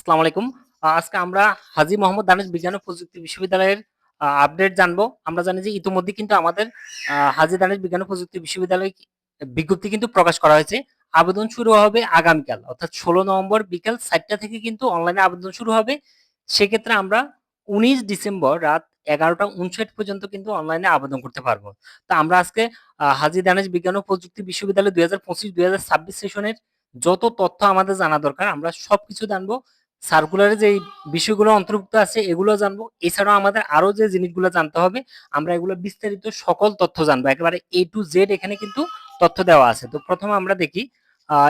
আসসালামু আলাইকুম। আজকে আমরা হাজী মোহাম্মদ দানেশ বিজ্ঞান ও প্রযুক্তি বিশ্ববিদ্যালয়ের আপডেট জানব। আমরা জানি যে ইতিমধ্যে কিন্তু আমাদের হাজী দানেশ বিজ্ঞান ও প্রযুক্তি বিশ্ববিদ্যালয় বিজ্ঞপ্তি কিন্তু প্রকাশ করা হয়েছে। আবেদন শুরু হবে আগামীকাল, অর্থাৎ ১৬ নভেম্বর বিকাল ৪টা থেকে কিন্তু অনলাইনে আবেদন শুরু হবে। সেক্ষেত্রে আমরা ১৯ ডিসেম্বর রাত ১১টা ৫৯ পর্যন্ত কিন্তু অনলাইনে আবেদন করতে পারব। তো আমরা আজকে হাজি দানেশ বিজ্ঞান ও প্রযুক্তি বিশ্ববিদ্যালয় ২০২৫-২০২৬ সেশনের যত তথ্য আমাদের জানা দরকার, আমরা সবকিছু জানব। সার্কুলারে যেই বিষয়গুলো অন্তর্ভুক্ত আছে এগুলো জানব। এছাড়াও আমাদের আরও যে জিনিসগুলো জানতে হবে আমরা এগুলো বিস্তারিত সকল তথ্য জানব। একেবারে এ টু জেড এখানে কিন্তু তথ্য দেওয়া আছে। তো প্রথমে আমরা দেখি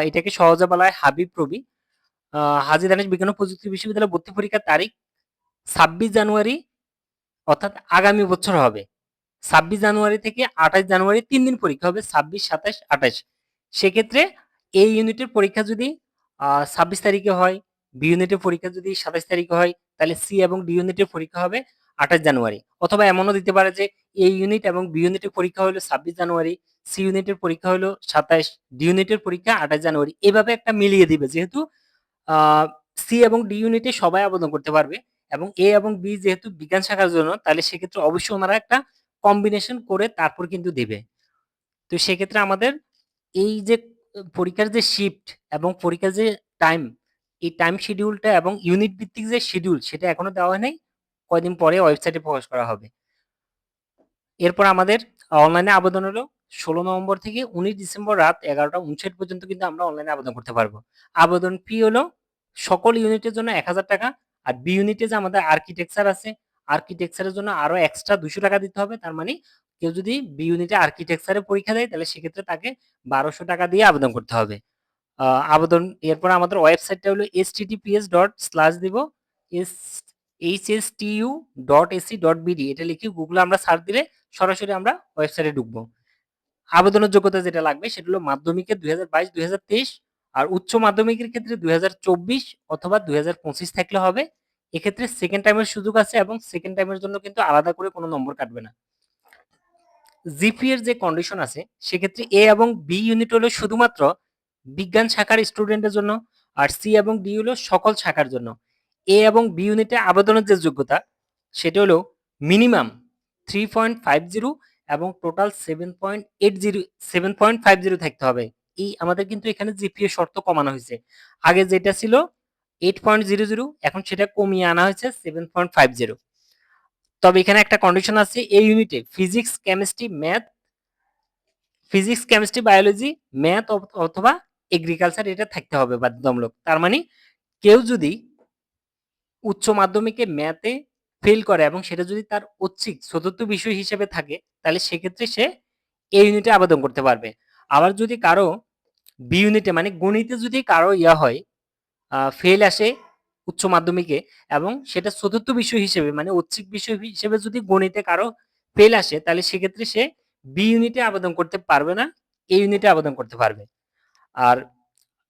এটাকে সহজে বলা হয় হাবিব রবি। আ হাজী দানেশ বিজ্ঞান প্রযুক্তি বিশ্ববিদ্যালয় ভর্তি পরীক্ষার তারিখ ২৬ জানুয়ারি অর্থাৎ আগামী বছর হবে। ২৬ জানুয়ারি থেকে ২৮ জানুয়ারি তিন দিন পরীক্ষা হবে ২৬, ২৭, ২৮ সেক্ষেত্রে এই ইউনিটের পরীক্ষা যদি ২৬ তারিখে হয়, B ইউনিটের পরীক্ষা যদি ২৭ তারিখে হয় তাহলে সি এবং ডি ইউনিটের পরীক্ষা হবে ২৮ জানুয়ারি। অথবা এমনও দিতে পারে যে এ ইউনিট এবং B ইউনিটের পরীক্ষা হলো ২৬ জানুয়ারি, সি ইউনিটের পরীক্ষা হলো ২৭, D ইউনিটের পরীক্ষা ২৮ জানুয়ারি। এভাবে একটা মিলিয়ে দিবে। যেহেতু C এবং ডি ইউনিটে সবাই আবেদন করতে পারবে এবং এ এবং বি যেহেতু বিজ্ঞান শাখার জন্য তাহলে সেক্ষেত্রে অবশ্যই ওনারা একটা কম্বিনেশন করে তারপর কিন্তু দেবে তো সেক্ষেত্রে আমাদের এই যে পরীক্ষার যে শিফট এবং পরীক্ষার যে টাইম, এই টাইম শিডিউলটা এবং ইউনিট ভিত্তিক যে শিডিউল সেটা এখনও দেওয়া হয় নাই। কয়দিন পরে ওয়েবসাইটে প্রকাশ করা হবে। এরপর আমাদের অনলাইনে আবেদন হলো ১৬ নভেম্বর থেকে ১৯ ডিসেম্বর রাত ১১টা ৫৯ পর্যন্ত কিন্তু আমরা অনলাইনে আবেদন করতে পারব। আবেদন ফি হলো সকল ইউনিটের জন্য ৳১,০০০ আর বি ইউনিটে যে আমাদের আর্কিটেকচার আছে, আর্কিটেকচারের জন্য আরও এক্সট্রা ৳২০০ দিতে হবে। তার মানে কেউ যদি বি ইউনিটে আর্কিটেকচারে পরীক্ষা দেয় তাহলে সেক্ষেত্রে তাকে ৳১২০০ দিয়ে আবেদন করতে হবে। আবেদন, এরপর আমাদের ওয়েবসাইটটা হলো https: দিব এস hstu.ac.bd এটা লিখে গুগলে আমরা সার্চ দিলে সরাসরি আমরা ওয়েবসাইটে ঢুকবো। আবেদনের যোগ্যতা যেটা লাগবে সেটা হলো মাধ্যমিকে ২০২২-২০২৩ আর উচ্চ মাধ্যমিকের ক্ষেত্রে ২০২৪ অথবা ২০২৫ থাকলে হবে। এক্ষেত্রে সেকেন্ড টাইমের সুযোগ আছে এবং সেকেন্ড টাইমের জন্য কিন্তু আলাদা করে কোনো নম্বর কাটবে না। জিপিএ এর যে কন্ডিশন আছে, সেক্ষেত্রে এ এবং বি ইউনিট হলো শুধুমাত্র বিজ্ঞান শাখার স্টুডেন্টের জন্য আর সি এবং D হলো সকল শাখার জন্য। এ এবং বি ইউনিটে আবেদনের যে যোগ্যতা সেটা হলো মিনিমাম 3.50 এবং টোটাল 7.80 7.50 থাকতে হবে। এই আমাদের কিন্তু এখানে জিপিএ শর্ত কমানো হয়েছে। আগে যেটা ছিল 8.00 এখন সেটা কমিয়ে আনা হয়েছে 7.50 তবে এখানে একটা কন্ডিশন আছে এই ইউনিটে physics, chemistry, math physics, chemistry, biology, math অথবা এগ্রিকালচার এটা থাকতে হবে বাধ্যতামূলক। তার মানে কেউ যদি উচ্চ মাধ্যমিকে ম্যাথে ফেল করে এবং সেটা যদি তার ঐচ্ছিক চতুর্থ বিষয় হিসেবে থাকে তাহলে সেক্ষেত্রে সে এই ইউনিটে আবেদন করতে পারবে। আবার যদি কারও বি ইউনিটে মানে গণিতে যদি কারও ইয়া হয় ফেল আসে উচ্চ মাধ্যমিকে এবং সেটা চতুর্থ বিষয় হিসেবে মানে ঐচ্ছিক বিষয় হিসেবে যদি গণিতে কারও ফেল আসে তাহলে সেক্ষেত্রে সে বি ইউনিটে আবেদন করতে পারবে না, এ ইউনিটে আবেদন করতে পারবে। আর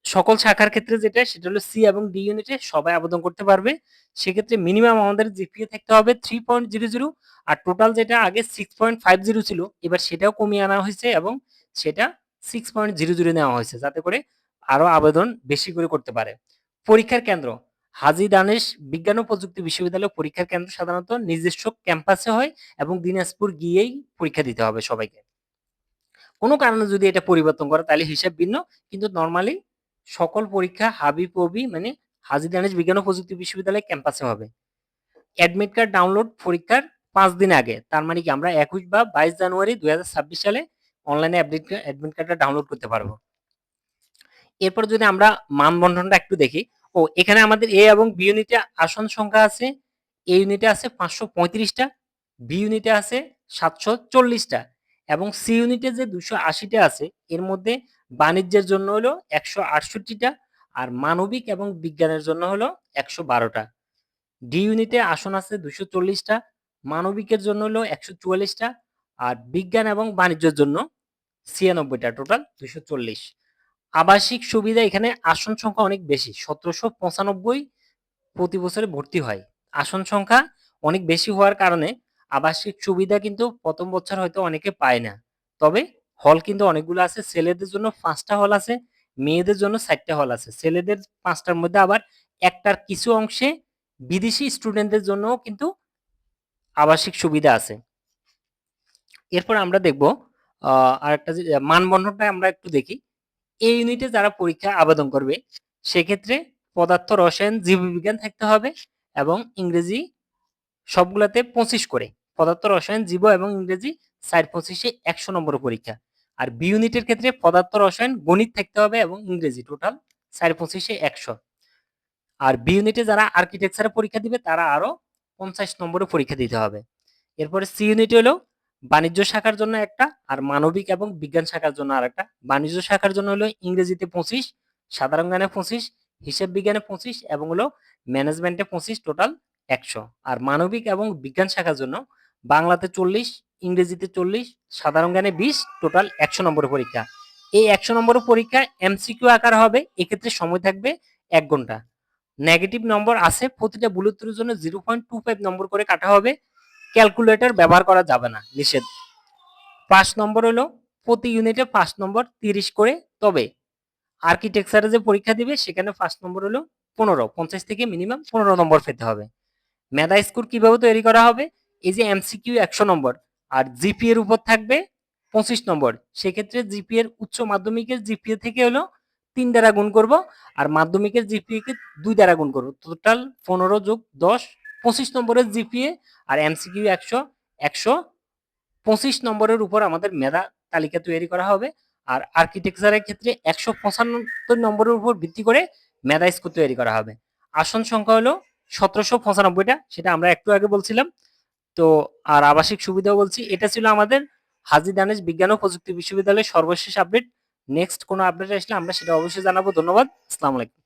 সকল শাখার ক্ষেত্রে যেটা, সেটা হলো সি এবং ডি ইউনিটে সবাই আবেদন করতে পারবে। সেক্ষেত্রে মিনিমাম আমাদের জিপিএ থাকতে হবে 3.00 আর টোটাল যেটা আগে 6.50 ছিল, এবার সেটাও কমিয়ে আনা হয়েছে এবং সেটা 6.00 নেওয়া হয়েছে যাতে করে আরও আবেদন বেশি করে করতে পারে। পরীক্ষার কেন্দ্র, হাজি দানেশ বিজ্ঞান ও প্রযুক্তি বিশ্ববিদ্যালয় পরীক্ষার কেন্দ্র সাধারণত নিজস্ব ক্যাম্পাসে হয় এবং দিনাজপুর গিয়েই পরীক্ষা দিতে হবে সবাইকে। কোনো কারণে যদি এটা পরিবর্তন করে তাহলে হিসাব ভিন্ন কিন্তু নর্মালি সকল পরীক্ষা হাবিব ওবি মানে হাজী দানেশ বিজ্ঞান ও প্রযুক্তি বিশ্ববিদ্যালয় ক্যাম্পাসে হবে। অ্যাডমিট কার্ড ডাউনলোড পরীক্ষার পাঁচ দিন আগে। তার মানে কি আমরা ২১ বা ২২ জানুয়ারি ২০২৬ সালে অনলাইনে অ্যাডমিট কার্ডটা ডাউনলোড করতে পারব। এরপর যদি আমরা মানবন্ধনটা একটু দেখি ও এখানে আমাদের এ এবং বি ইউনিটে আসন সংখ্যা আছে। এ ইউনিটে আছে ৫৩৫ টা, বি ইউনিটে আছে ৭৪০ টা এবং সি ইউনিটে যে দুশো আশিটা আছে, এর মধ্যে বাণিজ্যের জন্য হলো একশো আটষট্টিটা আর মানবিক এবং বিজ্ঞানের জন্য হলো একশো বারোটা ডি ইউনিটে আসন আছে দুশো চল্লিশটা, মানবিকের জন্য হলো একশো চুয়াল্লিশটা আর বিজ্ঞান এবং বাণিজ্যের জন্য ছিয়ানব্বইটা, টোটাল দুশো চল্লিশ আবাসিক সুবিধা এখানে আসন সংখ্যা অনেক বেশি ১৭৯৫ প্রতি বছরে ভর্তি হয়। আসন সংখ্যা অনেক বেশি হওয়ার কারণে আবাসিক সুবিধা কিন্তু প্রথম বছর হয়তো অনেকে পায় না। তবে হল কিন্তু অনেকগুলো আছে। ছেলেদের জন্য পাঁচটা হল আছে, মেয়েদের জন্য ৪ টা হল আছে। ছেলেদের পাঁচটার মধ্যে আবার একটার কিছু অংশে বিদেশি স্টুডেন্টদের জন্যও কিন্তু আবাসিক সুবিধা আছে এরপর আমরা দেখব আর একটা মানবন্ধনটা আমরা একটু দেখি এই ইউনিটে যারা পরীক্ষা আবেদন করবে সেক্ষেত্রে পদার্থ রসায়ন জীববিজ্ঞান থাকতে হবে এবং ইংরেজি সবগুলাতে পঁচিশ করে পদার্থ রসায়ন জীব এবং ইংরেজি সাইড পঁচিশে একশো নম্বর পরীক্ষা। আর বি ইউনিটের ক্ষেত্রে পদার্থ রসায়ন, গণিত থাকতে হবে এবং ইংরেজি টোটাল সাইড পঁচিশে একশো। আর বি ইউনিটে যারা আর্কিটেকচারের পরীক্ষা দিবে, তারা আরও পঞ্চাশ নম্বরে পরীক্ষা দিতে হবে। এরপরে সি ইউনিট হলো বাণিজ্য শাখার জন্য একটা, আর মানবিক এবং বিজ্ঞান শাখার জন্য আর একটা বাণিজ্য শাখার জন্য হলো ইংরেজিতে পঁচিশ, সাধারণ জ্ঞানে পঁচিশ, হিসেব বিজ্ঞানে পঁচিশ এবং হলো ম্যানেজমেন্টে পঁচিশ টোটাল একশো। আর মানবিক এবং বিজ্ঞান শাখার জন্য বাংলাতে চল্লিশ, ইংরেজিতে চল্লিশ, সাধারণ জ্ঞানে বিশ, টোটাল একশো নম্বরের পরীক্ষা। এই একশো নম্বরের পরীক্ষা এমসিকিউ আকার হবে, এক্ষেত্রে সময় থাকবে এক ঘণ্টা। নেগেটিভ নম্বর আছে, প্রতিটা বুলেটের জন্য zero point two five number করে কাটা হবে, ক্যালকুলেটর ব্যবহার করা যাবে না, নিষেধ। পাঁচ নম্বর হলো, প্রতি ইউনিটে পাঁচ নম্বর তিরিশ করে, তবে আর্কিটেকচারে যে পরীক্ষা দিবে, সেখানে ফার্স্ট নম্বর হলো পনেরো, পঞ্চাশ থেকে মিনিমাম পনেরো নম্বর পেতে হবে। মেধা স্কোর কীভাবে তৈরি করা হবে এই যে এমসিকিউ একশো নম্বর, আর জিপি এর উপর থাকবে পঁচিশ নম্বর। সেক্ষেত্রে জিপি এর উচ্চ মাধ্যমিকের জিপিএ থেকে হলো তিন দ্বারা গুণ করব, আর মাধ্যমিকের জিপিএ কে দুই দ্বারা গুণ করব। টোটাল পনেরো যোগ দশ, পঁচিশ নম্বরের জিপিএ আর এমসিকিউ একশো একশো পঁচিশ নম্বরের উপর আমাদের মেধা তালিকা তৈরি করা হবে। আর আর্কিটেকচারের ক্ষেত্রে একশো পঁচানব্বই নম্বরের উপর ভিত্তি করে মেধা স্কোর তৈরি করা হবে। আসন সংখ্যা হলো সতেরোশো পঁচানব্বইটা, সেটা আমরা একটু আগে বলছিলাম। তো আর আবাসিক সুবিধাও বলছি, এটা ছিল আমাদের হাজি দানেশ বিজ্ঞান ও প্রযুক্তি বিশ্ববিদ্যালয়ের সর্বশেষ আপডেট নেক্সট কোনো আপডেট আসলে আমরা সেটা অবশ্যই জানাব। ধন্যবাদ। আসসালামু আলাইকুম।